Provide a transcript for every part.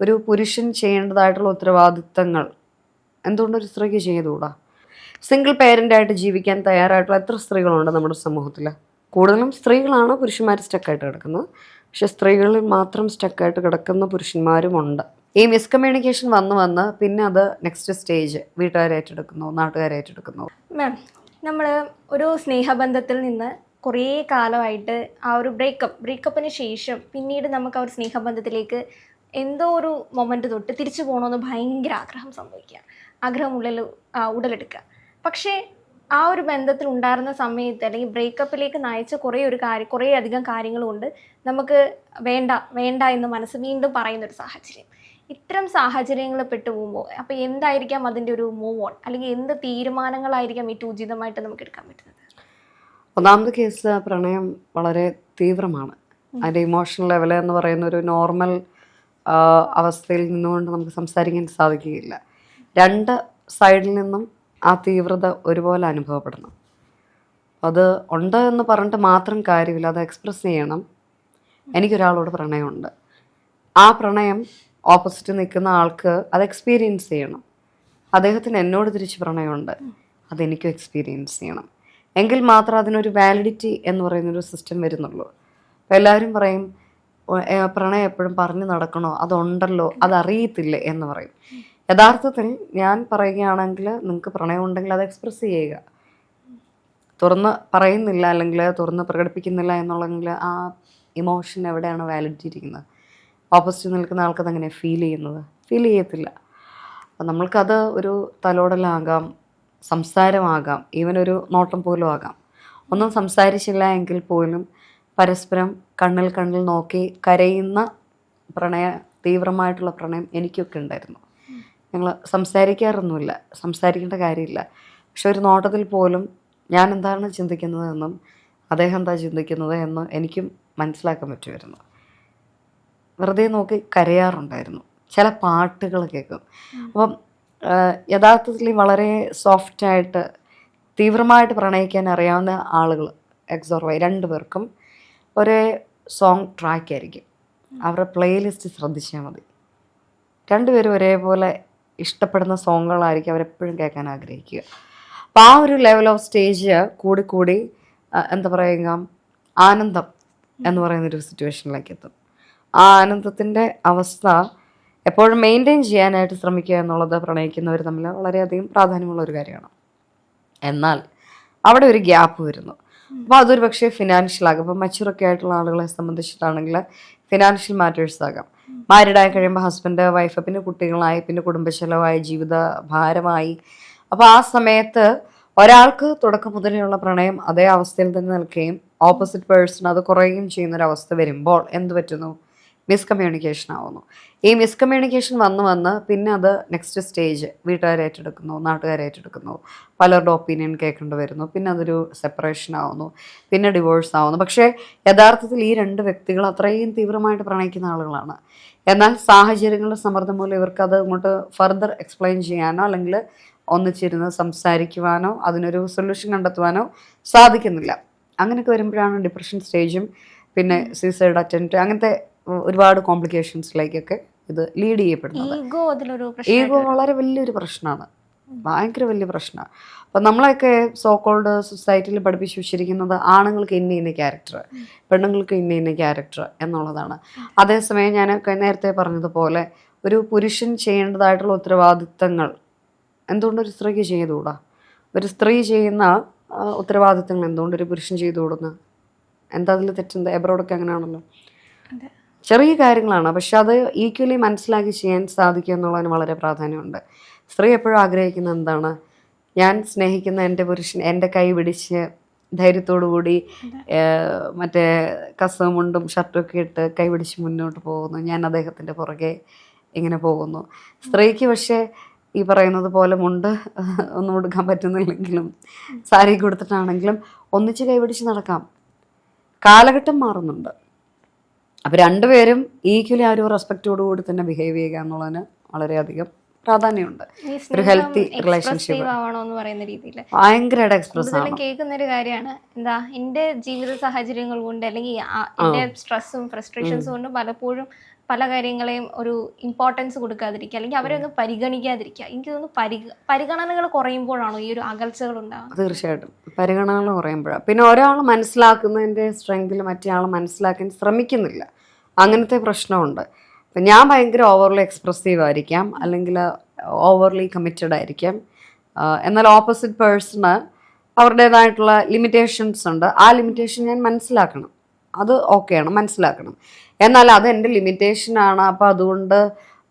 ഒരു പുരുഷൻ ചെയ്യേണ്ടതായിട്ടുള്ള ഉത്തരവാദിത്തങ്ങൾ എന്തുകൊണ്ട് ഒരു സ്ത്രീക്ക് ചെയ്തുകൂടാ? സിംഗിൾ പേരന്റ് ആയിട്ട് ജീവിക്കാൻ തയ്യാറായിട്ടുള്ള എത്ര സ്ത്രീകളുണ്ട് നമ്മുടെ സമൂഹത്തിൽ കൂടുതലും സ്ത്രീകളാണ് പുരുഷന്മാർ സ്റ്റക്കായിട്ട് കിടക്കുന്നത്. പക്ഷെ സ്ത്രീകളിൽ മാത്രം സ്റ്റക്കായിട്ട് കിടക്കുന്ന പുരുഷന്മാരുമുണ്ട് ഈ മിസ്കമ്മ്യൂണിക്കേഷൻ വന്ന് വന്ന് പിന്നെ അത് നെക്സ്റ്റ് സ്റ്റേജ് നാട്ടുകാരെ ഏറ്റെടുക്കുന്നു. മാം നമ്മൾ ഒരു സ്നേഹബന്ധത്തിൽ നിന്ന് കുറേ കാലമായിട്ട് ആ ഒരു ബ്രേക്കപ്പ് ബ്രേക്കപ്പിന് ശേഷം പിന്നീട് നമുക്ക് ആ ഒരു സ്നേഹബന്ധത്തിലേക്ക് എന്തോ ഒരു മൊമെന്റ് തൊട്ട് തിരിച്ചു പോകണമെന്ന് ഭയങ്കര ആഗ്രഹം സംഭവിക്കുക. ആഗ്രഹം ഉള്ളിൽ ഉടലെടുക്കുക. പക്ഷേ ആ ഒരു ബന്ധത്തിൽ ഉണ്ടായിരുന്ന സമയത്ത് അല്ലെങ്കിൽ ബ്രേക്കപ്പിലേക്ക് നയിച്ച കുറേ ഒരു കാര്യം കുറേ അധികം കാര്യങ്ങളുണ്ട്. നമുക്ക് വേണ്ട വേണ്ട എന്ന് മനസ്സ് വീണ്ടും പറയുന്നൊരു സാഹചര്യം. ഇത്തരം സാഹചര്യങ്ങളിൽ പെട്ടു പോകുമ്പോൾ അപ്പോൾ എന്തായിരിക്കാം അതിന്റെ ഒരു മൂവ് ഓൺ അല്ലെങ്കിൽ എന്ത് തീരുമാനങ്ങളായിരിക്കാം ഏറ്റവും ഉചിതമായിട്ട് നമുക്ക് എടുക്കാൻ പറ്റുന്നത്? ഒന്നാമത് കേസ് പ്രണയം വളരെ തീവ്രമാണ്. അതിന്റെ ഇമോഷണൽ ലെവൽ എന്ന് പറയുന്ന ഒരു നോർമൽ അവസ്ഥയിൽ നിന്നുകൊണ്ട് നമുക്ക് സംസാരിക്കാൻ സാധിക്കുകയില്ല. രണ്ട് സൈഡിൽ നിന്നും ആ തീവ്രത ഒരുപോലെ അനുഭവപ്പെടണം. അത് ഉണ്ട് എന്ന് പറഞ്ഞിട്ട് മാത്രം കാര്യമില്ല അത് എക്സ്പ്രസ് ചെയ്യണം. എനിക്കൊരാളോട് പ്രണയമുണ്ട്. ആ പ്രണയം ഓപ്പോസിറ്റ് നിൽക്കുന്ന ആൾക്ക് അത് എക്സ്പീരിയൻസ് ചെയ്യണം. അദ്ദേഹത്തിന് എന്നോട് തിരിച്ച് പ്രണയമുണ്ട്. അതെനിക്കും എക്സ്പീരിയൻസ് ചെയ്യണം. എങ്കിൽ മാത്രം അതിനൊരു വാലിഡിറ്റി എന്ന് പറയുന്നൊരു സിസ്റ്റം വരുന്നുള്ളൂ. അപ്പോൾ എല്ലാവരും പറയും "ഓ, ഏ, പ്രണയം എപ്പോഴും പറഞ്ഞു നടക്കണോ? അതുണ്ടല്ലോ. അതറിയത്തില്ല എന്ന് പറയും. യഥാർത്ഥത്തിൽ ഞാൻ പറയുകയാണെങ്കിൽ നിങ്ങൾക്ക് പ്രണയം ഉണ്ടെങ്കിൽ അത് എക്സ്പ്രസ് ചെയ്യുക. തുറന്ന് പറയുന്നില്ല അല്ലെങ്കിൽ തുറന്ന് പ്രകടിപ്പിക്കുന്നില്ല എന്നുള്ളെങ്കിൽ ആ ഇമോഷൻ എവിടെയാണ് വാലിഡിറ്റി ഇരിക്കുന്നത്? ഓപ്പോസിറ്റ് നിൽക്കുന്ന ആൾക്കത് അങ്ങനെ ഫീൽ ചെയ്യുന്നത്? ഫീൽ ചെയ്യത്തില്ല. അപ്പം നമ്മൾക്കത് ഒരു തലോടലാകാം സംസാരമാകാം ഈവൻ ഒരു നോട്ടം പോലും ആകാം. ഒന്നും സംസാരിച്ചില്ല എങ്കിൽ പോലും പരസ്പരം കണ്ണിൽ കണ്ണിൽ നോക്കി കരയുന്ന പ്രണയ തീവ്രമായിട്ടുള്ള പ്രണയം എനിക്കൊക്കെ ഉണ്ടായിരുന്നു. ഞങ്ങൾ സംസാരിക്കാറൊന്നുമില്ല സംസാരിക്കേണ്ട കാര്യമില്ല. പക്ഷെ ഒരു നോട്ടത്തിൽ പോലും ഞാൻ എന്താണ് ചിന്തിക്കുന്നതെന്നും അദ്ദേഹം എന്താ ചിന്തിക്കുന്നത് എന്നും എനിക്കും മനസ്സിലാക്കാൻ പറ്റുമായിരുന്നു. വെറുതെ നോക്കി കരയാറുണ്ടായിരുന്നു. ചില പാട്ടുകൾ കേൾക്കും. അപ്പം യഥാർത്ഥത്തിൽ വളരെ സോഫ്റ്റായിട്ട് തീവ്രമായിട്ട് പ്രണയിക്കാൻ അറിയാവുന്ന ആളുകൾ എക്സോർവൈ രണ്ട് പേർക്കും ഒരേ സോങ് ട്രാക്ക് ആയിരിക്കും. അവരുടെ പ്ലേലിസ്റ്റ് ശ്രദ്ധിച്ചാൽ മതി. രണ്ടുപേരും ഒരേപോലെ ഇഷ്ടപ്പെടുന്ന സോങ്ങുകളായിരിക്കും അവരെപ്പോഴും കേൾക്കാൻ ആഗ്രഹിക്കുക. അപ്പം ആ ഒരു ലെവൽ ഓഫ് സ്റ്റേജ് കൂടി കൂടി എന്താ പറയുക ആനന്ദം എന്ന് പറയുന്ന ഒരു സിറ്റുവേഷനിലേക്ക് എത്തും. ആ ആനന്ദത്തിന്റെ അവസ്ഥ എപ്പോഴും മെയിന്റെയിൻ ചെയ്യാനായിട്ട് ശ്രമിക്കുക എന്നുള്ളത് പ്രണയിക്കുന്നവർ തമ്മിൽ വളരെയധികം പ്രാധാന്യമുള്ള ഒരു കാര്യമാണ്. എന്നാൽ അവിടെ ഒരു ഗ്യാപ്പ് വരുന്നു. അപ്പോൾ അതൊരു പക്ഷേ ഫിനാൻഷ്യൽ ആകും. ഇപ്പോൾ മെച്ചുറൊക്കെ ആയിട്ടുള്ള ആളുകളെ സംബന്ധിച്ചിട്ടാണെങ്കിൽ ഫിനാൻഷ്യൽ മാറ്റേഴ്സ് ആകാം. മാരീഡ് ആയി കഴിയുമ്പോൾ ഹസ്ബൻഡ് വൈഫ് പിന്നെ കുട്ടികളായി പിന്നെ കുടുംബശലമായി ജീവിത ഭാരമായി അപ്പോൾ ആ സമയത്ത് ഒരാൾക്ക് തുടക്കം മുതലെയുള്ള പ്രണയം അതേ അവസ്ഥയിൽ തന്നെ നിൽക്കുകയും ഓപ്പോസിറ്റ് പേഴ്സൺ അത് കുറയുകയും ചെയ്യുന്ന ഒരു അവസ്ഥ വരുമ്പോൾ എന്ത് പറ്റുന്നു? മിസ്കമ്മ്യൂണിക്കേഷൻ ആവുന്നു. ഈ മിസ്കമ്മ്യൂണിക്കേഷൻ വന്ന് വന്ന് പിന്നെ അത് നെക്സ്റ്റ് സ്റ്റേജ് വീട്ടുകാർ ഏറ്റെടുക്കുന്നു നാട്ടുകാർ ഏറ്റെടുക്കുന്നു. പലരുടെ ഒപ്പീനിയൻ കേൾക്കേണ്ടി വരുന്നു. പിന്നെ അതൊരു സെപ്പറേഷൻ ആവുന്നു. പിന്നെ ഡിവോഴ്സ് ആവുന്നു. പക്ഷേ യഥാർത്ഥത്തിൽ ഈ രണ്ട് വ്യക്തികൾ അത്രയും തീവ്രമായിട്ട് പ്രണയിക്കുന്ന ആളുകളാണ്. എന്നാൽ സാഹചര്യങ്ങളുടെ സമ്മർദ്ദം മൂലം ഇവർക്ക് അത് ഇങ്ങോട്ട് ഫർദർ എക്സ്പ്ലെയിൻ ചെയ്യാനോ അല്ലെങ്കിൽ ഒന്നിച്ചിരുന്ന് സംസാരിക്കുവാനോ അതിനൊരു സൊല്യൂഷൻ കണ്ടെത്തുവാനോ സാധിക്കുന്നില്ല. അങ്ങനെയൊക്കെ വരുമ്പോഴാണ് ഡിപ്രഷൻ സ്റ്റേജും പിന്നെ സൂയിസൈഡ് അറ്റംപ്റ്റ് അങ്ങനത്തെ ഒരുപാട് കോംപ്ലിക്കേഷൻസിലേക്കൊക്കെ ഇത് ലീഡ് ചെയ്യപ്പെടുന്നത്. ഈഗോ വളരെ വലിയൊരു പ്രശ്നമാണ്. ഭയങ്കര വലിയ പ്രശ്നമാണ്. അപ്പം നമ്മളെയൊക്കെ സോക്കോൾഡ് സൊസൈറ്റിയിൽ പഠിപ്പിച്ചു വെച്ചിരിക്കുന്നത് ആണുങ്ങൾക്ക് ഇന്ന ഇന്ന ക്യാരക്ടർ പെണ്ണുങ്ങൾക്ക് ഇന്ന ഇന്ന ക്യാരക്ടർ എന്നുള്ളതാണ്. അതേസമയം ഞാൻ നേരത്തെ പറഞ്ഞതുപോലെ ഒരു പുരുഷൻ ചെയ്യേണ്ടതായിട്ടുള്ള ഉത്തരവാദിത്തങ്ങൾ എന്തുകൊണ്ട് ഒരു സ്ത്രീക്ക് ചെയ്തുകൂടാ? ഒരു സ്ത്രീ ചെയ്യുന്ന ഉത്തരവാദിത്തങ്ങൾ എന്തുകൊണ്ട് ഒരു പുരുഷൻ ചെയ്തു കൊടുക്കുന്നത് എന്താ അതിൽ തെറ്റെന്താ? എബ്രോഡൊക്കെ അങ്ങനെയാണല്ലോ. ചെറിയ കാര്യങ്ങളാണ്. പക്ഷെ അത് ഈക്വലി മനസ്സിലാക്കി ചെയ്യാൻ സാധിക്കുക എന്നുള്ളതിന് വളരെ പ്രാധാന്യമുണ്ട്. സ്ത്രീ എപ്പോഴും ആഗ്രഹിക്കുന്ന എന്താണ്? ഞാൻ സ്നേഹിക്കുന്ന എന്റെ പുരുഷൻ എന്റെ കൈ പിടിച്ച് ധൈര്യത്തോടു കൂടി ഏഹ്, മറ്റേ കസവുമുണ്ടും ഷർട്ടൊക്കെ ഇട്ട് കൈ പിടിച്ച് മുന്നോട്ട് പോകുന്നു. ഞാൻ അദ്ദേഹത്തിന്റെ പുറകെ ഇങ്ങനെ പോകുന്നു. സ്ത്രീക്ക് പക്ഷേ ഈ പറയുന്നത് പോലെ മുണ്ട് ഒന്നും കൊടുക്കാൻ പറ്റുന്നില്ലെങ്കിലും സാരി കൊടുത്തിട്ടാണെങ്കിലും ഒന്നിച്ച് കൈപിടിച്ച് നടക്കാം. കാലഘട്ടം മാറുന്നുണ്ട്. അപ്പോൾ രണ്ടുപേരും ഈക്വലി ആ ഒരു റെസ്പെക്റ്റോടുകൂടി തന്നെ ബിഹേവ് ചെയ്യുക എന്നുള്ളതിന് വളരെയധികം പ്രാധാന്യമുണ്ട്. ഒരു ഹെൽത്തി റിലേഷൻഷിപ്പ് പറയുന്ന രീതിയിൽ ഭയങ്കരമായിട്ട് എക്സ്പ്രസ് ആണ് കേൾക്കുന്ന ഒരു കാര്യമാണ്. എന്താ എന്റെ ജീവിത സാഹചര്യങ്ങൾ കൊണ്ട് അല്ലെങ്കിൽ എന്റെ സ്ട്രെസ്സും ഫ്രസ്ട്രേഷൻസും കൊണ്ട് പലപ്പോഴും പല കാര്യങ്ങളെയും ഒരു ഇമ്പോർട്ടൻസ് കൊടുക്കാതിരിക്കുക അല്ലെങ്കിൽ അവരെ ഒന്ന് പരിഗണിക്കാതിരിക്കുക. എനിക്ക് തോന്നുന്നു പരിഗ പരിഗണനകൾ കുറയുമ്പോഴാണോ ഈ ഒരു അകൽച്ചകൾ ഉണ്ടാകുന്നത് തീർച്ചയായിട്ടും. പരിഗണനകൾ കുറയുമ്പോഴാണ് പിന്നെ ഒരാൾ മനസ്സിലാക്കുന്നതിന്റെ സ്ട്രെങ്തിൽ മറ്റേ ആൾ മനസ്സിലാക്കാൻ ശ്രമിക്കുന്നില്ല. അങ്ങനത്തെ പ്രശ്നമുണ്ട്. അപ്പം ഞാൻ ഭയങ്കര ഓവർലി എക്സ്പ്രസീവ് ആയിരിക്കാം അല്ലെങ്കിൽ ഓവർലി കമ്മിറ്റഡ് ആയിരിക്കാം. എന്നാൽ ഓപ്പോസിറ്റ് പേഴ്സണ് അവരുടേതായിട്ടുള്ള ലിമിറ്റേഷൻസ് ഉണ്ട്. ആ ലിമിറ്റേഷൻ ഞാൻ മനസ്സിലാക്കണം. അത് ഓക്കെയാണ് മനസ്സിലാക്കണം. എന്നാൽ അത് എന്റെ ലിമിറ്റേഷനാണ് അപ്പോൾ അതുകൊണ്ട്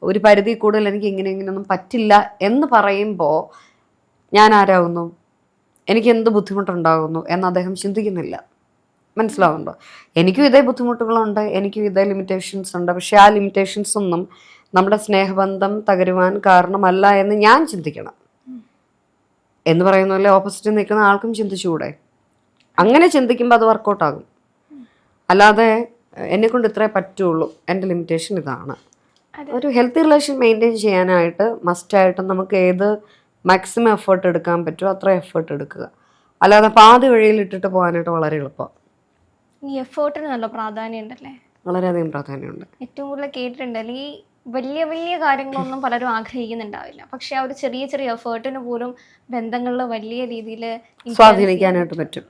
ഒരു പരിധി കൂടുതൽ എനിക്ക് ഇങ്ങനെ ഇങ്ങനെയൊന്നും പറ്റില്ല എന്ന് പറയുമ്പോൾ ഞാൻ ആരാകുന്നു എനിക്ക് എന്ത് ബുദ്ധിമുട്ടുണ്ടാകുന്നു എന്ന് അദ്ദേഹം ചിന്തിക്കുന്നില്ല. മനസ്സിലാവുന്നുണ്ടോ? എനിക്കും ഇതേ ബുദ്ധിമുട്ടുകളുണ്ട് എനിക്കും ഇതേ ലിമിറ്റേഷൻസ് ഉണ്ട്. പക്ഷേ ആ ലിമിറ്റേഷൻസ് ഒന്നും നമ്മുടെ സ്നേഹബന്ധം തകരുവാൻ കാരണമല്ല എന്ന് ഞാൻ ചിന്തിക്കണം. എന്ന് പറയുന്ന പോലെ ഓപ്പോസിറ്റ് നിൽക്കുന്ന ആൾക്കും ചിന്തിച്ചുകൂടെ? അങ്ങനെ ചിന്തിക്കുമ്പോൾ അത് വർക്കൗട്ടാകും അല്ലാതെ എന്നെ കൊണ്ട് ഇത്രേ പറ്റുള്ളൂ. എന്റെ ലിമിറ്റേഷൻ ഇതാണ്. ഒരു ഹെൽത്തി റിലേഷൻ മെയിന്റെയിൻ ചെയ്യാനായിട്ട് മസ്റ്റായിട്ടും നമുക്ക് ഏത് മാക്സിമം എഫേർട്ട് എടുക്കാൻ പറ്റുമോ അത്ര എഫേർട്ട് എടുക്കുക. അല്ലാതെ പാതി വഴിയിൽ ഇട്ടിട്ട് പോകാനായിട്ട് വളരെ എളുപ്പം. ഈ എഫേർട്ടിന് നല്ല പ്രാധാന്യം ഉണ്ടല്ലേ വളരെയധികം പ്രാധാന്യമുണ്ട്. ഏറ്റവും കൂടുതൽ കേട്ടിട്ടുണ്ട്. അല്ലെങ്കിൽ വലിയ വലിയ കാര്യങ്ങളൊന്നും പലരും ആഗ്രഹിക്കുന്നുണ്ടാവില്ല. പക്ഷെ ആ ഒരു ചെറിയ ചെറിയ എഫേർട്ടിന് പോലും ബന്ധങ്ങളിൽ വലിയ രീതിയിൽ സ്വാധീനിക്കാനായിട്ട് പറ്റും.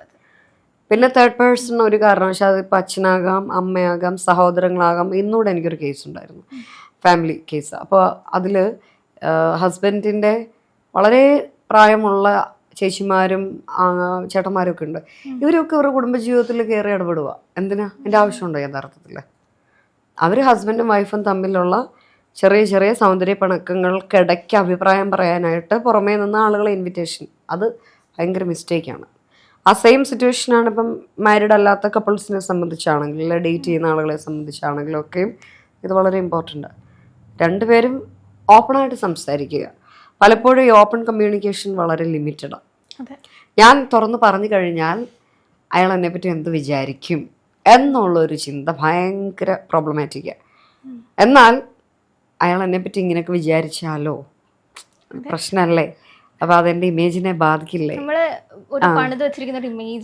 പിന്നെ തേർഡ് പേഴ്സൺ ഒരു കാരണവശാൽ അതിപ്പോൾ അച്ഛനാകാം അമ്മയാകാം സഹോദരങ്ങളാകാം. ഇന്നുകൂടെ എനിക്കൊരു കേസ് ഉണ്ടായിരുന്നു. ഫാമിലി കേസ് അപ്പോൾ അതിൽ ഹസ്ബൻഡിന്റെ വളരെ പ്രായമുള്ള ചേച്ചിമാരും ചേട്ടന്മാരൊക്കെ ഉണ്ട്. ഇവരൊക്കെ അവരുടെ കുടുംബജീവിതത്തിൽ കയറി ഇടപെടുക എന്തിനാ? എന്റെ ആവശ്യമുണ്ടോ യഥാർത്ഥത്തിൽ അവർ ഹസ്ബൻഡും വൈഫും തമ്മിലുള്ള ചെറിയ ചെറിയ സൗന്ദര്യ പിണക്കങ്ങൾക്കിടയ്ക്ക് അഭിപ്രായം പറയാനായിട്ട് പുറമേ നിന്ന് ആളുകളെ ഇൻവിറ്റേഷൻ അത് ഭയങ്കര മിസ്റ്റേക്കാണ് ആ സെയിം സിറ്റുവേഷനാണ് ഇപ്പം മാരിഡ് അല്ലാത്ത കപ്പിൾസിനെ സംബന്ധിച്ചാണെങ്കിലും ഡേറ്റ് ചെയ്യുന്ന ആളുകളെ സംബന്ധിച്ചാണെങ്കിലും ഒക്കെയും ഇത് വളരെ ഇമ്പോർട്ടന്റ് രണ്ടുപേരും ഓപ്പണായിട്ട് സംസാരിക്കുക. പലപ്പോഴും ഈ ഓപ്പൺ കമ്മ്യൂണിക്കേഷൻ വളരെ ലിമിറ്റഡാണ് ഞാൻ തുറന്നു പറഞ്ഞു കഴിഞ്ഞാൽ അയാൾ എന്നെപ്പറ്റി എന്ത് വിചാരിക്കും എന്നുള്ളൊരു ചിന്ത ഭയങ്കര പ്രോബ്ലമാറ്റിക്കാണ് എന്നാൽ അയാൾ എന്നെപ്പറ്റി ഇങ്ങനെയൊക്കെ വിചാരിച്ചാലോ? പ്രശ്നമല്ലേ അപ്പൊ അതെന്റെ ഇമേജിനെ ബാധിക്കില്ലേ?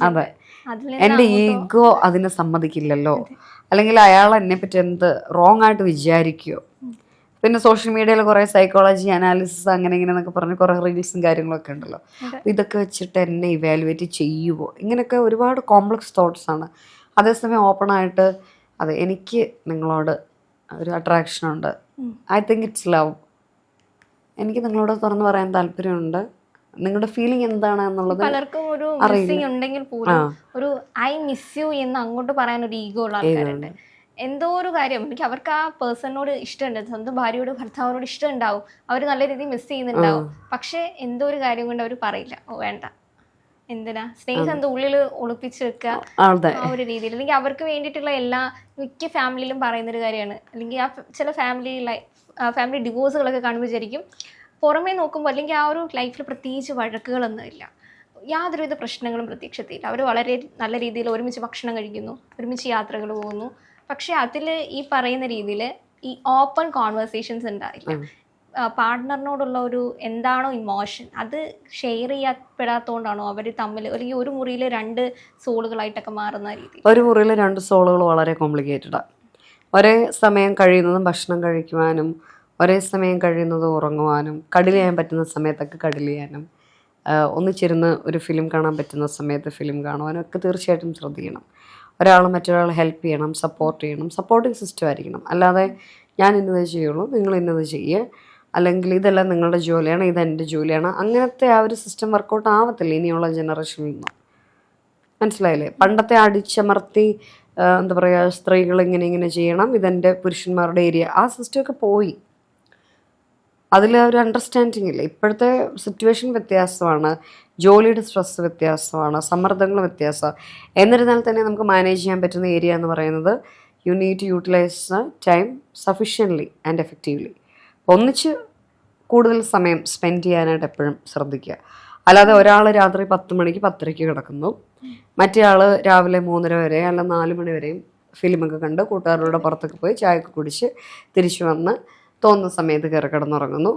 അതെ. എന്റെ ഈഗോ അതിനെ സമ്മതിക്കില്ലല്ലോ. അല്ലെങ്കിൽ അയാൾ എന്നെപ്പറ്റി എന്ത് റോങ് ആയിട്ട് വിചാരിക്കുമോ പിന്നെ സോഷ്യൽ മീഡിയയിൽ കുറേ സൈക്കോളജി അനാലിസിസ് അങ്ങനെ ഇങ്ങനെ എന്നൊക്കെ പറഞ്ഞ് കുറേ റീൽസും കാര്യങ്ങളൊക്കെ ഉണ്ടല്ലോ. ഇതൊക്കെ വെച്ചിട്ട് എന്നെ ഇവാലുവേറ്റ് ചെയ്യുവോ? ഇങ്ങനെയൊക്കെ ഒരുപാട് കോംപ്ലക്സ് തോട്ട്സ് ആണ്. അതേസമയം ഓപ്പൺ ആയിട്ട് അതെ എനിക്ക് നിങ്ങളോട് ഒരു അട്രാക്ഷൻ ഉണ്ട്. ഐ തിങ്ക് ഇറ്റ്സ് ലവ് എനിക്ക് നിങ്ങളോട് തുറന്നു പറയാൻ താല്പര്യമുണ്ട്. നിങ്ങളുടെ ഫീലിംഗ് എന്താണ് എന്നുള്ളത് പലർക്കും ഒരു മിസ്സിംഗ് ഉണ്ടെങ്കിൽ പോലും ഒരു ഐ മിസ് യു എന്ന് അങ്ങോട്ട് പറയാൻ ഒരു ഈഗോ ഉള്ള ആൾക്കാരുണ്ട്. എന്തോ ഒരു കാര്യം. എനിക്ക് അവർക്ക് ആ പേഴ്സണിനോട് ഇഷ്ടമുണ്ട്. സ്വന്തം ഭാര്യയോട് ഭർത്താവിനോട് ഇഷ്ടം ഉണ്ടാവും അവർ നല്ല രീതിയിൽ മിസ് ചെയ്യുന്നുണ്ടാവും. പക്ഷെ എന്തോ ഒരു കാര്യം കൊണ്ട് അവർ പറയില്ല. ഓ വേണ്ട. എന്തിനാ? സ്നേഹം എന്തോ ഉള്ളിൽ ഒളിപ്പിച്ച് വെക്കുക ആ ഒരു രീതിയിൽ. അല്ലെങ്കിൽ അവർക്ക് വേണ്ടിയിട്ടുള്ള എല്ലാ മിക്ക ഫാമിലിയിലും പറയുന്ന ഒരു കാര്യമാണ്. അല്ലെങ്കിൽ ആ ചില ഫാമിലി ലൈഫ് ഫാമിലി ഡിവോഴ്സുകളൊക്കെ കാണുമ്പോൾ വിചാരിക്കും പുറമേ നോക്കുമ്പോൾ അല്ലെങ്കിൽ ആ ഒരു ലൈഫിൽ പ്രത്യേകിച്ച് വഴക്കുകളൊന്നും ഇല്ല. യാതൊരുവിധ പ്രശ്നങ്ങളും പ്രത്യക്ഷത്തില്ല. അവർ വളരെ നല്ല രീതിയിൽ ഒരുമിച്ച് ഭക്ഷണം കഴിക്കുന്നു. ഒരുമിച്ച് യാത്രകൾ പോകുന്നു. പക്ഷേ അതിൽ ഈ പറയുന്ന രീതിയിൽ ഈ ഓപ്പൺ കോൺവെർസേഷൻസ് ഉണ്ടായില്ല പാർട്ട്ണറിനോടുള്ള ഒരു എന്താണോ ഇമോഷൻ അത് ഷെയർ ചെയ്യപ്പെടാത്തതുകൊണ്ടാണോ അവർ തമ്മിൽ അല്ലെങ്കിൽ ഒരു മുറിയിൽ രണ്ട് സോളുകളായിട്ടൊക്കെ മാറുന്ന രീതി ഒരു മുറിയിൽ രണ്ട് സോളുകൾ വളരെ കോംപ്ലിക്കേറ്റഡാണ് ഒരേ സമയം കഴിയുന്നതും ഭക്ഷണം കഴിക്കുവാനും ഒരേ സമയം കഴിയുന്നതും ഉറങ്ങുവാനും കടിൽ ചെയ്യാൻ പറ്റുന്ന സമയത്തൊക്കെ കടിൽ ചെയ്യാനും ഒന്നിച്ചിരുന്ന് ഒരു ഫിലിം കാണാൻ പറ്റുന്ന സമയത്ത് ഫിലിം കാണുവാനും ഒക്കെ തീർച്ചയായിട്ടും ശ്രദ്ധിക്കണം. ഒരാൾ മറ്റൊരാൾ ഹെൽപ്പ് ചെയ്യണം സപ്പോർട്ട് ചെയ്യണം സപ്പോർട്ടിങ് സിസ്റ്റം ആയിരിക്കണം. അല്ലാതെ ഞാൻ ഇന്നത് ചെയ്യുള്ളൂ നിങ്ങൾ ഇന്നത് ചെയ്യുക അല്ലെങ്കിൽ ഇതെല്ലാം നിങ്ങളുടെ ജോലിയാണ് ഇതെന്റെ ജോലിയാണ്. അങ്ങനത്തെ ആ ഒരു സിസ്റ്റം വർക്കൗട്ട് ആവത്തില്ല ഇനിയുള്ള ജനറേഷനിൽ നിന്ന്. മനസ്സിലായില്ലേ? പണ്ടത്തെ അടിച്ചമർത്തി എന്താ പറയുക സ്ത്രീകൾ ഇങ്ങനെ ഇങ്ങനെ ചെയ്യണം ഇതെന്റെ പുരുഷന്മാരുടെ ഏരിയ ആ സിസ്റ്റമൊക്കെ പോയി. അതിൽ ഒരു അണ്ടർസ്റ്റാൻഡിങ് ഇല്ല. ഇപ്പോഴത്തെ സിറ്റുവേഷൻ വ്യത്യാസമാണ്. ജോലിയുടെ സ്ട്രെസ് വ്യത്യാസമാണ്. സമ്മർദ്ദങ്ങൾ വ്യത്യാസമാണ്. എന്നിരുന്നാൽ തന്നെ നമുക്ക് മാനേജ് ചെയ്യാൻ പറ്റുന്ന ഏരിയ എന്ന് പറയുന്നത് you need to utilise time sufficiently and effectively ഒന്നിച്ച് കൂടുതൽ സമയം സ്പെൻഡ് ചെയ്യാനായിട്ട് എപ്പോഴും ശ്രദ്ധിക്കുക. അല്ലാതെ ഒരാൾ രാത്രി പത്ത് മണിക്ക് പത്തരയ്ക്ക് കിടക്കുന്നു. മറ്റേ ആൾ രാവിലെ മൂന്നര വരെ അല്ല നാല് മണി വരെയും ഫിലിമൊക്കെ കണ്ട് കൂട്ടുകാരുടെ പുറത്തൊക്കെ പോയി ചായയൊക്കെ കുടിച്ച് തിരിച്ചു വന്ന് തോന്നുന്ന സമയത്ത് കയറി കിടന്നുറങ്ങുന്നു.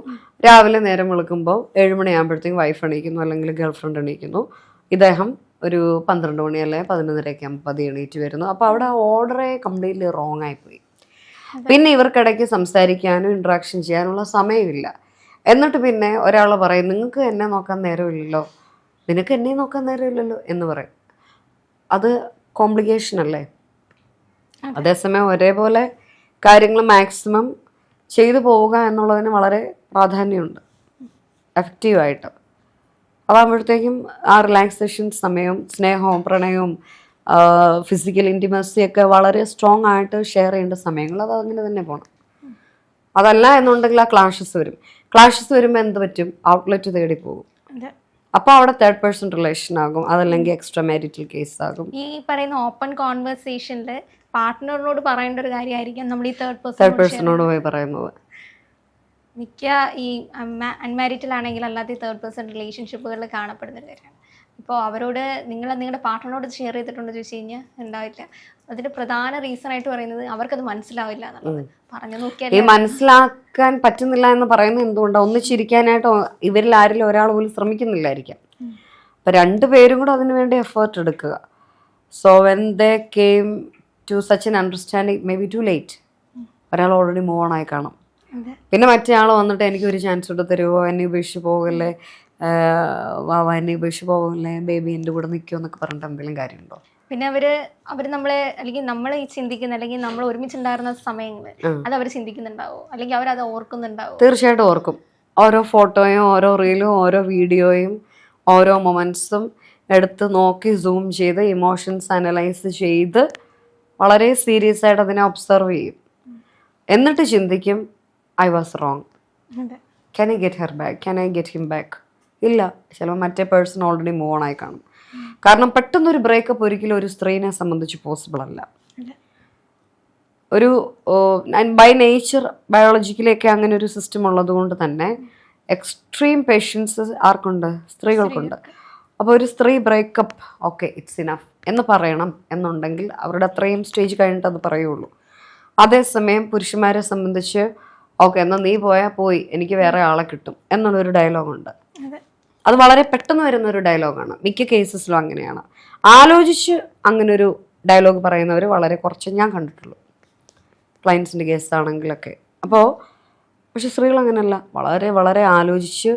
രാവിലെ നേരം വിളിക്കുമ്പോൾ ഏഴുമണിയാകുമ്പോഴത്തേക്കും വൈഫ് എണീക്കുന്നു അല്ലെങ്കിൽ ഗേൾ ഫ്രണ്ട് എണീക്കുന്നു. ഇദ്ദേഹം ഒരു പന്ത്രണ്ട് മണി അല്ലെ പതിനൊന്നരയൊക്കെ ആകുമ്പോൾ പതി എണീറ്റ് വരുന്നു. അപ്പോൾ അവിടെ ആ ഓർഡറെ കംപ്ലീറ്റ്ലി റോങ് ആയിപ്പോയി. പിന്നെ ഇവർക്കിടയ്ക്ക് സംസാരിക്കാനും ഇൻട്രാക്ഷൻ ചെയ്യാനുള്ള സമയമില്ല. എന്നിട്ട് പിന്നെ ഒരാൾ പറയും നിങ്ങൾക്ക് എന്നെ നോക്കാൻ നേരമില്ലല്ലോ. നിനക്ക് എന്നെ നോക്കാൻ നേരമില്ലല്ലോ എന്ന് പറയും. അത് കോംപ്ലിക്കേഷൻ അല്ലേ? അതേസമയം ഒരേപോലെ കാര്യങ്ങൾ മാക്സിമം ചെയ്തു പോവുക എന്നുള്ളതിന് വളരെ പ്രാധാന്യമുണ്ട്. എഫക്റ്റീവായിട്ട് അതാകുമ്പോഴത്തേക്കും ആ റിലാക്സേഷൻ സമയവും സ്നേഹവും പ്രണയവും ഫിസിക്കൽ ഇന്റിമസിയൊക്കെ വളരെ സ്ട്രോങ് ആയിട്ട് ഷെയർ ചെയ്യേണ്ട സമയങ്ങൾ അത് അങ്ങനെ തന്നെ പോകണം അതല്ല എന്നുണ്ടെങ്കിൽ ആ ക്ലാഷസ് വരും. ക്ലാഷസ് വരുമ്പോൾ എന്ത് പറ്റും? ഔട്ട്ലെറ്റ് തേടി പോകും. അപ്പോൾ അവിടെ തേർഡ് പേഴ്സൺ റിലേഷൻ ആകും. അതല്ലെങ്കിൽ എക്സ്ട്രാ മാരിറ്റൽ കേസ് ആകും. ഈ പറയുന്ന ഓപ്പൺ കോൺവെർസേഷനിൽ പാർട്ട്ണറിനോട് പറയേണ്ട ഒരു കാര്യമായിരിക്കും നമ്മൾ ഈ തേർഡ് തേർഡ് പേഴ്സണോട് പോയി പറയുന്നത്. മിക്ക ഈ അൺമാരിറ്റൽ ആണെങ്കിൽ തേർഡ് പേഴ്സൺ റിലേഷൻഷിപ്പുകളിൽ കാണപ്പെടുന്ന ഒരു കാര്യമാണ്. ഇപ്പോൾ അവരോട് നിങ്ങൾ നിങ്ങളുടെ പാർട്ട്ണറോട് ഷെയർ ചെയ്തിട്ടുണ്ടോ ചോദിച്ചു കഴിഞ്ഞാൽ ഉണ്ടാവില്ല. അതിന്റെ പ്രധാന റീസൺ ആയിട്ട് പറയുന്നത് അവർക്കത് മനസ്സിലാവില്ല എന്നുള്ളത്. പറഞ്ഞു നോക്കിയാൽ ഈ മനസ്സിലാക്കാൻ പറ്റുന്നില്ല എന്ന് പറയുന്നത് എന്തുകൊണ്ടാണ് ഒന്നിച്ചിരിക്കാനായിട്ട് ഇവരിൽ ആരെങ്കിലും ഒരാൾ പോലും ശ്രമിക്കുന്നില്ലായിരിക്കാം. അപ്പൊ രണ്ടുപേരും കൂടെ അതിനുവേണ്ടി എഫേർട്ട് എടുക്കുക. So when they came to such an understanding may be too late ഒരാൾ ഓൾറെഡി മൂവ് ഓൺ ആയി കാണും. അതെ. പിന്നെ മറ്റേ ആൾ വന്നിട്ട് എനിക്ക് ഒരു ചാൻസ് കൂടെ തരുമോ എന്നെ ഉപേക്ഷിച്ച് പോകല്ലേ? വാവ എന്നെ ഉപേക്ഷിച്ച് പോകല്ലേ? ബേബി എന്റെ കൂടെ നിൽക്കുമോ എന്നൊക്കെ പറഞ്ഞിട്ട് എന്തെങ്കിലും കാര്യമുണ്ടോ? പിന്നെ അവർ അവർ നമ്മളെ അല്ലെങ്കിൽ നമ്മൾ ഈ ചിന്തിക്കുന്ന അല്ലെങ്കിൽ നമ്മൾ ഒരുമിച്ചുണ്ടായിരുന്ന സമയങ്ങൾ അത് അവർ ചിന്തിക്കുന്നുണ്ടാവോ? അല്ലെങ്കിൽ അവരത് ഓർക്കുന്നുണ്ടാവോ? തീർച്ചയായിട്ടും ഓർക്കും. ഓരോ ഫോട്ടോയും ഓരോ റീലും ഓരോ വീഡിയോയും ഓരോ മൊമെന്റ്സും എടുത്ത് നോക്കി സൂം ചെയ്ത് ഇമോഷൻസ് അനലൈസ് ചെയ്ത് വളരെ സീരിയസ് ആയിട്ട് അതിനെ ഒബ്സർവ് ചെയ്യും. എന്നിട്ട് ചിന്തിക്കും I was wrong can I get her back can I get him back ഇല്ല. ചിലപ്പോൾ മറ്റേ പേഴ്സൺ ഓൾറെഡി മൂവ് ഓൺ ആയി കാണും. കാരണം പെട്ടെന്നൊരു ബ്രേക്കപ്പ് ഒരിക്കലും ഒരു സ്ത്രീനെ സംബന്ധിച്ച് പോസിബിൾ അല്ല. ഒരു ബൈ നേച്ചർ ബയോളജിക്കലൊക്കെ അങ്ങനെ ഒരു സിസ്റ്റം ഉള്ളത് കൊണ്ട് തന്നെ എക്സ്ട്രീം പേഷ്യൻസ് ആർക്കുണ്ട്? സ്ത്രീകൾക്കുണ്ട്. അപ്പോൾ ഒരു സ്ത്രീ ബ്രേക്കപ്പ് ഓക്കെ ഇറ്റ്സ് ഇനഫ് എന്ന് പറയണം എന്നുണ്ടെങ്കിൽ അവരുടെ അത്രയും സ്റ്റേജ് കഴിഞ്ഞിട്ട് അത് പറയുള്ളൂ. അതേസമയം പുരുഷന്മാരെ സംബന്ധിച്ച് ഓക്കെ എന്നാൽ നീ പോയാൽ പോയി എനിക്ക് വേറെ ആളെ കിട്ടും എന്നുള്ളൊരു ഡയലോഗുണ്ട് അതെ. വളരെ പെട്ടെന്ന് വരുന്ന ഒരു ഡയലോഗാണ് മിക്ക കേസസിലും അങ്ങനെയാണ്. ആലോചിച്ച് അങ്ങനൊരു ഡയലോഗ് പറയുന്നവർ വളരെ കുറച്ച് ഞാൻ കണ്ടിട്ടുള്ളൂ. ക്ലയൻസിന്റെ കേസാണെങ്കിലൊക്കെ അപ്പോൾ പക്ഷെ സ്ത്രീകൾ അങ്ങനെയല്ല വളരെ വളരെ ആലോചിച്ച്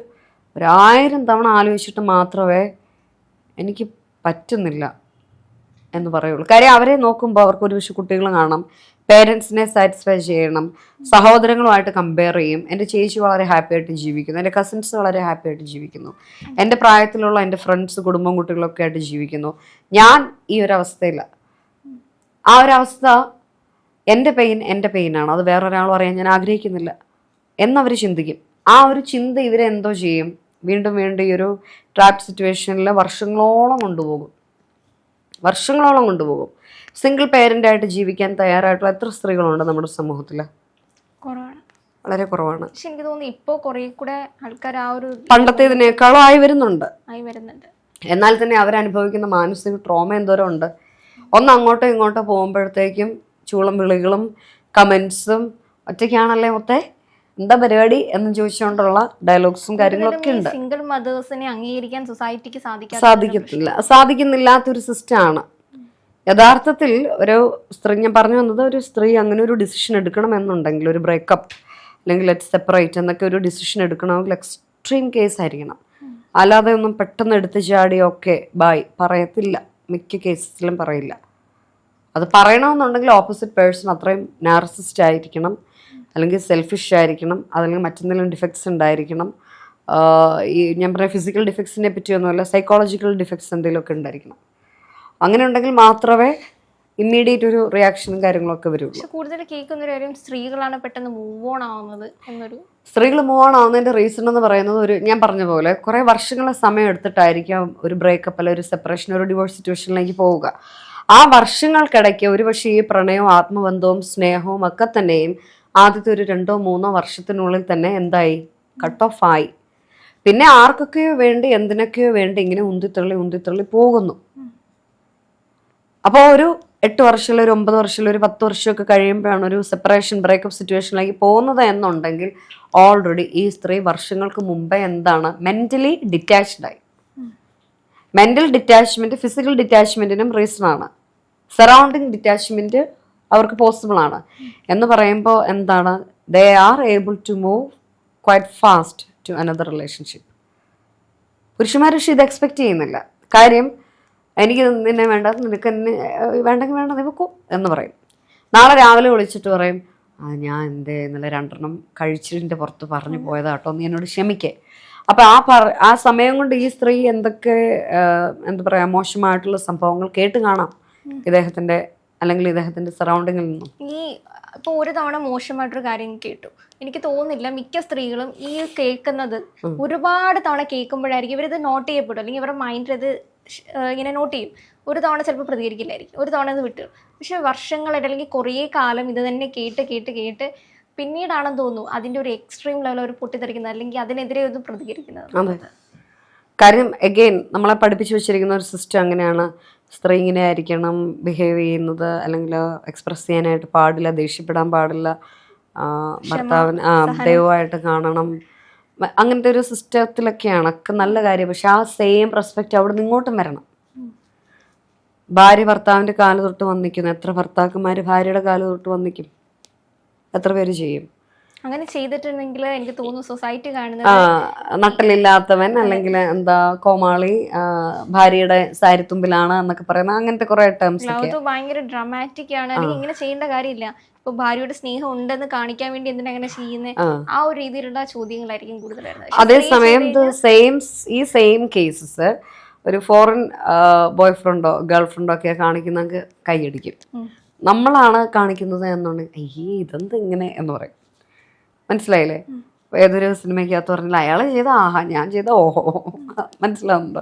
ഒരായിരം തവണ ആലോചിച്ചിട്ട് മാത്രമേ എനിക്ക് പറ്റുന്നില്ല എന്ന് പറയുള്ളൂ. കാര്യം അവരെ നോക്കുമ്പോൾ അവർക്ക് ഒരു പക്ഷെ കുട്ടികൾ കാണാം പേരൻസിനെ സാറ്റിസ്ഫൈ ചെയ്യണം. സഹോദരങ്ങളുമായിട്ട് കമ്പയർ ചെയ്യും. എന്റെ ചേച്ചി വളരെ ഹാപ്പി ആയിട്ട് ജീവിക്കുന്നു. എന്റെ കസിൻസ് വളരെ ഹാപ്പി ആയിട്ട് ജീവിക്കുന്നു. എന്റെ പ്രായത്തിലുള്ള എന്റെ ഫ്രണ്ട്സ് കുടുംബം കുട്ടികളൊക്കെ ആയിട്ട് ജീവിക്കുന്നു. ഞാൻ ഈ ഒരു അവസ്ഥയില്ല ആ ഒരു അവസ്ഥ എന്റെ പെയിൻ എന്റെ പെയിനാണ് അത് വേറൊരാൾ പറയാൻ ഞാൻ ആഗ്രഹിക്കുന്നില്ല. എന്നവർ ചിന്തിക്കും. ആ ഒരു ചിന്ത ഇവരെന്തോ ചെയ്യും. വീണ്ടും വീണ്ടും ഈ ഒരു ട്രാപ്പ് സിറ്റുവേഷനിൽ വർഷങ്ങളോളം കൊണ്ടുപോകും. വർഷങ്ങളോളം കൊണ്ടുപോകും. സിംഗിൾ പേരന്റായിട്ട് ജീവിക്കാൻ തയ്യാറായിട്ടുള്ള എത്ര സ്ത്രീകളുണ്ട് നമ്മുടെ സമൂഹത്തിൽ കുറവാണ്. വളരെ കുറവാണ്. പക്ഷെ എനിക്ക് തോന്നുന്നു ഇപ്പോൾ കുറേ കൂടെ ആൾക്കാർ ആ ഒരു പണ്ടത്തേതിനേക്കാളും ആയി വരുന്നുണ്ട്. ആയി വരുന്നുണ്ട്. എന്നാൽ തന്നെ അവരനുഭവിക്കുന്ന മാനസിക ട്രോമ എന്തോരം ഉണ്ട്. ഒന്ന് അങ്ങോട്ടോ ഇങ്ങോട്ടോ പോകുമ്പോഴത്തേക്കും ചൂളം വിളികളും കമൻസും ഒറ്റയ്ക്കാണല്ലേ മൊത്തേ? എന്താ പരിപാടി എന്ന് ചോദിച്ചുകൊണ്ടുള്ള ഡയലോഗ്സും കാര്യങ്ങളൊക്കെ ഉണ്ട്. സിംഗിൾ മദേഴ്സിനെ അംഗീകരിക്കാൻ സൊസൈറ്റിക്ക് സാധിക്കാത്ത സാധിക്കത്തില്ല. സാധിക്കുന്നില്ലാത്തൊരു സിസ്റ്റമാണ് യഥാർത്ഥത്തിൽ ഒരു സ്ത്രീ ഞാൻ പറഞ്ഞു വന്നത് ഒരു സ്ത്രീ അങ്ങനെ ഒരു ഡിസിഷൻ എടുക്കണം എന്നുണ്ടെങ്കിൽ ഒരു ബ്രേക്കപ്പ് അല്ലെങ്കിൽ ലെറ്റ് സെപ്പറേറ്റ് എന്നൊക്കെ ഒരു ഡിസിഷൻ എടുക്കണമെങ്കിൽ എക്സ്ട്രീം കേസ് ആയിരിക്കണം. അല്ലാതെ ഒന്നും പെട്ടെന്ന് എടുത്ത് ചാടി ഓക്കെ ബായ് പറയത്തില്ല. മിക്ക കേസസിലും പറയില്ല. അത് പറയണമെന്നുണ്ടെങ്കിൽ ഓപ്പോസിറ്റ് പേഴ്സൺ അത്രയും നാർസിസ്റ്റ് ആയിരിക്കണം. അല്ലെങ്കിൽ സെൽഫിഷ് ആയിരിക്കണം അതല്ലെങ്കിൽ മറ്റെന്തെങ്കിലും ഡിഫക്ട്സ് ഉണ്ടായിരിക്കണം. ഈ ഞാൻ പറഞ്ഞ ഫിസിക്കൽ ഡിഫക്ട്സിനെ പറ്റിയൊന്നുമല്ല സൈക്കോളജിക്കൽ ഡിഫക്ട്സ് എന്തെങ്കിലുമൊക്കെ ഉണ്ടായിരിക്കണം. അങ്ങനെ ഉണ്ടെങ്കിൽ മാത്രമേ ഇമ്മീഡിയറ്റ് ഒരു റിയാക്ഷനും കാര്യങ്ങളൊക്കെ വരുള്ളൂ. പക്ഷെ കൂടുതൽ കേൾക്കുന്ന ഒരു കാര്യം സ്ത്രീകളാണ് പെട്ടെന്ന് മൂവ് ഓൺ ആവുന്നത് എന്നൊരു സ്ത്രീകൾ മൂവ് ഓൺ ആവുന്നതിന്റെ റീസൺ എന്ന് പറയുന്നത് ഒരു ഞാൻ പറഞ്ഞ പോലെ കുറേ വർഷങ്ങളെ സമയം എടുത്തിട്ടായിരിക്കാം ഒരു ബ്രേക്കപ്പ് അല്ലെങ്കിൽ ഒരു സെപ്പറേഷൻ ഒരു ഡിവോഴ്സ് സിറ്റുവേഷനിലേക്ക് പോവുക. ആ വർഷങ്ങൾക്കിടയ്ക്ക് ഒരുപക്ഷെ ഈ പ്രണയവും ആത്മബന്ധവും സ്നേഹവും ഒക്കെ തന്നെയും ആദ്യത്തെ ഒരു രണ്ടോ മൂന്നോ വർഷത്തിനുള്ളിൽ തന്നെ എന്തായി? കട്ട് ഓഫ് ആയി. പിന്നെ ആർക്കൊക്കെയോ വേണ്ടി എന്തിനൊക്കെയോ വേണ്ടി ഇങ്ങനെ ഉന്തിത്തള്ളി ഉന്തിത്തള്ളി പോകുന്നു. അപ്പോൾ ഒരു എട്ട് വർഷമുള്ള ഒരു ഒമ്പത് വർഷമുള്ള ഒരു പത്ത് വർഷമൊക്കെ കഴിയുമ്പോഴാണ് ഒരു സെപ്പറേഷൻ ബ്രേക്കപ്പ് സിറ്റുവേഷനിലേക്ക് പോകുന്നത് എന്നുണ്ടെങ്കിൽ ഓൾറെഡി ഈ സ്ത്രീ വർഷങ്ങൾക്ക് മുമ്പേ എന്താണ്? മെന്റലി ഡിറ്റാച്ച്ഡായി മെന്റൽ ഡിറ്റാച്ച്മെന്റ് ഫിസിക്കൽ ഡിറ്റാച്ച്മെന്റിനും റീസൺ ആണ്. സറൗണ്ടിങ് ഡിറ്റാച്ച്മെന്റ് അവർക്ക് പോസിബിൾ ആണ്. എന്ന് പറയുമ്പോൾ എന്താണ്? They are able to move quite fast to another relationship പുരുഷന്മാർ പക്ഷെ ഇത് എക്സ്പെക്റ്റ് ചെയ്യുന്നില്ല. കാര്യം എനിക്ക് നിന്നെ വേണ്ട നിനക്ക് എന്നെ വേണ്ടെങ്കിൽ വേണ്ട നീ വെക്കൂ എന്ന് പറയും. നാളെ രാവിലെ വിളിച്ചിട്ട് പറയും ആ ഞാൻ എന്തേ ഇന്നലെ രണ്ടെണ്ണം കഴിച്ചിട്ടിന്റെ പുറത്ത് പറഞ്ഞു പോയതാട്ടോ നീ എന്നോട് ക്ഷമിക്കേ. അപ്പം ആ പറ ആ സമയം കൊണ്ട് ഈ സ്ത്രീ എന്തൊക്കെ എന്താ പറയുക മോശമായിട്ടുള്ള സംഭവങ്ങൾ കേട്ട് കാണാം ഇദ്ദേഹത്തിന്റെ അല്ലെങ്കിൽ ഇദ്ദേഹത്തിന്റെ സറൗണ്ടിങ്ങിൽ നിന്നും? ഈ ഇപ്പോൾ ഒരു തവണ മോശമായിട്ടൊരു കാര്യം കേട്ടു. എനിക്ക് തോന്നുന്നില്ല മിക്ക സ്ത്രീകളും ഈ കേൾക്കുന്നത് ഒരുപാട് തവണ കേൾക്കുമ്പോഴായിരിക്കും ഇവരിത് നോട്ട് ചെയ്യപ്പെടും. അല്ലെങ്കിൽ ഇവരുടെ മൈൻഡിൽ ഇത് ഇങ്ങനെ നോട്ട് ചെയ്യും. ഒരു തവണ ചിലപ്പോൾ പ്രതികരിക്കില്ലായിരിക്കും. ഒരു തവണ ഇത് വിട്ടു. പക്ഷെ വർഷങ്ങളായിട്ട് അല്ലെങ്കിൽ കുറേ കാലം ഇത് തന്നെ കേട്ട് കേട്ട് കേട്ട് പിന്നീടാണെന്ന് തോന്നുന്നു അതിന്റെ ഒരു എക്സ്ട്രീം ലെവൽ ഒരു പൊട്ടിത്തെറിക്കുന്നത് അല്ലെങ്കിൽ അതിനെതിരെ ഒന്ന് പ്രതികരിക്കുന്നത്. കാര്യം എഗെയിൻ നമ്മളെ പഠിപ്പിച്ചു വെച്ചിരിക്കുന്ന ഒരു സിസ്റ്റം അങ്ങനെയാണ്. സ്ത്രീ ഇങ്ങനെ ആയിരിക്കണം ബിഹേവ് ചെയ്യുന്നത് അല്ലെങ്കിൽ എക്സ്പ്രസ് ചെയ്യാനായിട്ട് പാടില്ല ദേഷ്യപ്പെടാൻ പാടില്ല ഭർത്താവിന് ആ ദൈവമായിട്ട് കാണണം. അങ്ങനത്തെ ഒരു സിസ്റ്റത്തിലൊക്കെയാണ് ഒക്കെ നല്ല കാര്യം. പക്ഷെ ആ സെയിം റെസ്പെക്റ്റ് അവിടെ നിന്ന് ഇങ്ങോട്ടും വരണം. ഭാര്യ ഭർത്താവിന്റെ കാൽ തൊട്ട് വന്നിക്കുന്നു എത്ര ഭർത്താക്കന്മാർ ഭാര്യയുടെ കാൽ തൊട്ട് വന്നിക്കും എത്ര പേര് ചെയ്യും. അങ്ങനെ ചെയ്തിട്ടുണ്ടെങ്കിൽ എനിക്ക് തോന്നുന്നു സൊസൈറ്റി കാണുന്നത് നട്ടലില്ലാത്തവൻ അല്ലെങ്കിൽ എന്താ കോമാളി ഭാര്യയുടെ സാരിത്തുമ്പിലാണ് എന്നൊക്കെ പറയുന്ന അങ്ങനത്തെ കുറെ ടേംസ് ഭയങ്കര ഡ്രാമാറ്റിക് ആണ്. അല്ലെങ്കിൽ ഇങ്ങനെ ചെയ്യേണ്ട കാര്യമില്ല. ഇപ്പൊ ഭാര്യയുടെ സ്നേഹം ഉണ്ടെന്ന് കാണിക്കാൻ വേണ്ടി എന്തിനാ അങ്ങനെ ചെയ്യുന്നത് ആ. ഒരു രീതിയിലുള്ള ചോദ്യങ്ങളായിരിക്കും പക്ഷെ അതേസമയം സെയിം ഈ സെയിം കേസസ് ഒരു ഫോറിൻ ബോയ് ഫ്രണ്ടോ ഗേൾ ഫ്രണ്ടോ ഒക്കെ കാണിക്കുന്നെങ്കിൽ കൈയടിക്കും. നമ്മളാണ് കാണിക്കുന്നത് എന്നുണ്ടെങ്കിൽ അയ്യേ ഇതെന്ത് ഇങ്ങനെ എന്ന് പറയും. മനസ്സിലായില്ലേ? ഏതൊരു സിനിമയ്ക്കകത്ത് പറഞ്ഞാൽ അയാൾ ചെയ്ത ആഹാ ഞാൻ ചെയ്ത ഓഹോ മനസ്സിലാവുന്നുണ്ടോ?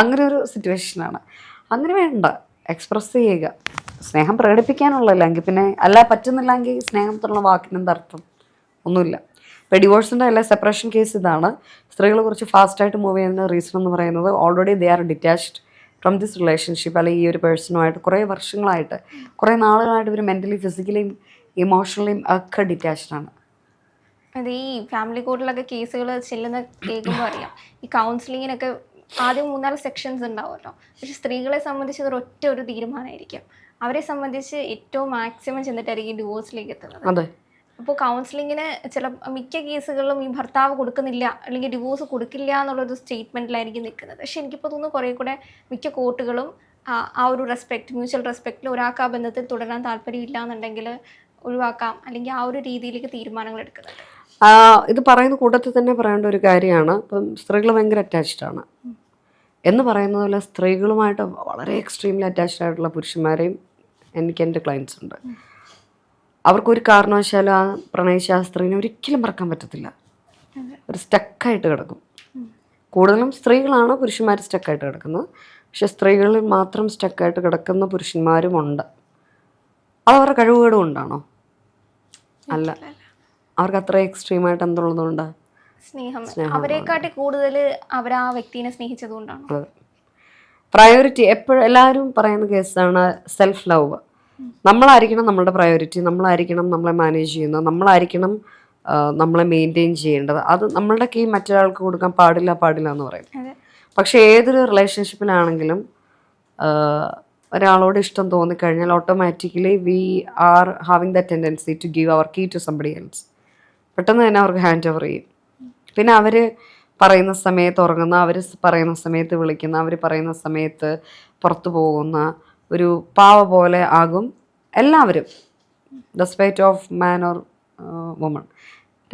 അങ്ങനെ ഒരു സിറ്റുവേഷനാണ്. അങ്ങനെ വേണ്ട. എക്സ്പ്രസ് ചെയ്യുക. സ്നേഹം പ്രകടിപ്പിക്കാനുള്ളതല്ല എങ്കിൽ പിന്നെ അല്ല പറ്റുന്നില്ലെങ്കിൽ സ്നേഹത്തിനുള്ള വാക്കിനെന്ത് അർത്ഥം? ഒന്നുമില്ല. ഇപ്പോൾ ഡിവോഴ്സിന്റെ അല്ല സെപ്പറേഷൻ കേസ് ഇതാണ്. സ്ത്രീകൾ കുറച്ച് ഫാസ്റ്റായിട്ട് മൂവ് ചെയ്യുന്ന റീസൺ എന്ന് പറയുന്നത് already they are detached from this relationship അല്ലെങ്കിൽ ഈ ഒരു പേഴ്സണുമായിട്ട് കുറേ വർഷങ്ങളായിട്ട് കുറേ നാളുകളായിട്ട് ഇവർ മെന്റലി ഫിസിക്കലിയും ഇമോഷണലിയും ഒക്കെ ഡിറ്റാച്ച്ഡ് ആണ്. അത് ഈ ഫാമിലി കോർട്ടിലൊക്കെ കേസുകൾ ചെല്ലുന്ന കേൾക്കുമ്പോൾ അറിയാം. ഈ കൗൺസിലിങ്ങിനൊക്കെ ആദ്യം മൂന്നാൽ സെക്ഷൻസ് ഉണ്ടാവുമല്ലോ. പക്ഷെ സ്ത്രീകളെ സംബന്ധിച്ച് അതൊരു ഒറ്റ ഒരു തീരുമാനമായിരിക്കും. അവരെ സംബന്ധിച്ച് ഏറ്റവും മാക്സിമം ചെന്നിട്ടായിരിക്കും ഡിവോഴ്സിലേക്ക് എത്തുന്നത്. അതെ. അപ്പോൾ കൗൺസിലിങ്ങിന് ചില മിക്ക കേസുകളിലും ഈ ഭർത്താവ് കൊടുക്കുന്നില്ല അല്ലെങ്കിൽ ഡിവോഴ്സ് കൊടുക്കില്ല എന്നുള്ളൊരു സ്റ്റേറ്റ്മെന്റിലായിരിക്കും നിൽക്കുന്നത്. പക്ഷെ എനിക്കിപ്പോൾ തോന്നുന്നു കുറേ കൂടെ മിക്ക കോർട്ടുകളും ആ ഒരു റെസ്പെക്റ്റ് മ്യൂച്വൽ റെസ്പെക്റ്റിൽ ഒരാൾക്ക് ആ ബന്ധത്തിൽ തുടരാൻ താല്പര്യമില്ല എന്നുണ്ടെങ്കിൽ ഒഴിവാക്കാം അല്ലെങ്കിൽ ആ ഒരു രീതിയിലേക്ക് തീരുമാനങ്ങൾ എടുക്കുന്നുണ്ട്. ആ, ഇത് പറയുന്ന കൂട്ടത്തിൽ തന്നെ പറയേണ്ട ഒരു കാര്യമാണ്. ഇപ്പം സ്ത്രീകൾ ഭയങ്കര അറ്റാച്ച്ഡ് ആണ്. എന്ന് പറയുന്നത് പോലെ സ്ത്രീകളുമായിട്ട് വളരെ എക്സ്ട്രീംലി അറ്റാച്ച്ഡ് ആയിട്ടുള്ള പുരുഷന്മാരെയും എനിക്ക് എന്റെ ക്ലയൻസ് ഉണ്ട്. അവർക്കൊരു കാരണവശാലും ആ പ്രണയശാസ്ത്രീനെ ഒരിക്കലും മറക്കാൻ പറ്റത്തില്ല. ഒരു സ്റ്റക്കായിട്ട് കിടക്കും. കൂടുതലും സ്ത്രീകളാണ് പുരുഷന്മാർ സ്റ്റക്കായിട്ട് കിടക്കുന്നത്? പക്ഷെ സ്ത്രീകളിൽ മാത്രം സ്റ്റക്കായിട്ട് കിടക്കുന്ന പുരുഷന്മാരുമുണ്ട് അത് അവരുടെ കഴിവുകേട് കൊണ്ടാണോ? അല്ല. അവർക്ക് അത്ര എക്സ്ട്രീമായിട്ട് എന്തുള്ളതുകൊണ്ട്? സ്നേഹം. അവരെക്കാട്ടി കൂടുതൽ അവർ ആ വ്യക്തിനെ സ്നേഹിച്ചതുകൊണ്ടാണ്. പ്രയോറിറ്റി എപ്പോഴും എല്ലാവരും പറയുന്ന കേസാണ് സെൽഫ് ലവ് നമ്മളായിരിക്കണം നമ്മളുടെ പ്രയോറിറ്റി നമ്മളായിരിക്കണം നമ്മളെ മാനേജ് ചെയ്യുന്നത്. നമ്മളായിരിക്കണം നമ്മളെ മെയിന്റെയിൻ ചെയ്യേണ്ടത്. അത് നമ്മളുടെ കീ മറ്റൊരാൾക്ക് കൊടുക്കാൻ പാടില്ല പാടില്ല എന്ന് പറയും. പക്ഷെ ഏതൊരു റിലേഷൻഷിപ്പിലാണെങ്കിലും ഒരാളോട് ഇഷ്ടം തോന്നിക്കഴിഞ്ഞാൽ automatically we are having the tendency to give our key to somebody else പെട്ടെന്ന് തന്നെ അവർക്ക് ഹാൻഡ് ഓവർ ചെയ്യും. പിന്നെ അവർ പറയുന്ന സമയത്ത് ഉറങ്ങുന്ന അവർ പറയുന്ന സമയത്ത് വിളിക്കുന്ന അവർ പറയുന്ന സമയത്ത് പുറത്തു പോകുന്ന ഒരു പാവ പോലെ ആകും എല്ലാവരും. Despite of man or woman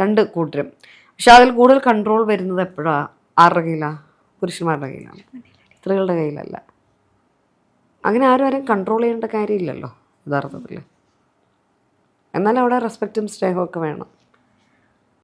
രണ്ട് കൂട്ടരും. പക്ഷെ അതിൽ കൂടുതൽ കൺട്രോൾ വരുന്നത് എപ്പോഴാണ് ആരുടെ കയ്യിലാണ് പുരുഷന്മാരുടെ കയ്യിലാണ്. സ്ത്രീകളുടെ കയ്യിലല്ല. അങ്ങനെ ആരും ആരും കൺട്രോൾ ചെയ്യേണ്ട കാര്യമില്ലല്ലോ യഥാർത്ഥത്തിൽ എന്നാൽ അവിടെ റെസ്പെക്റ്റും സ്നേഹമൊക്കെ വേണം.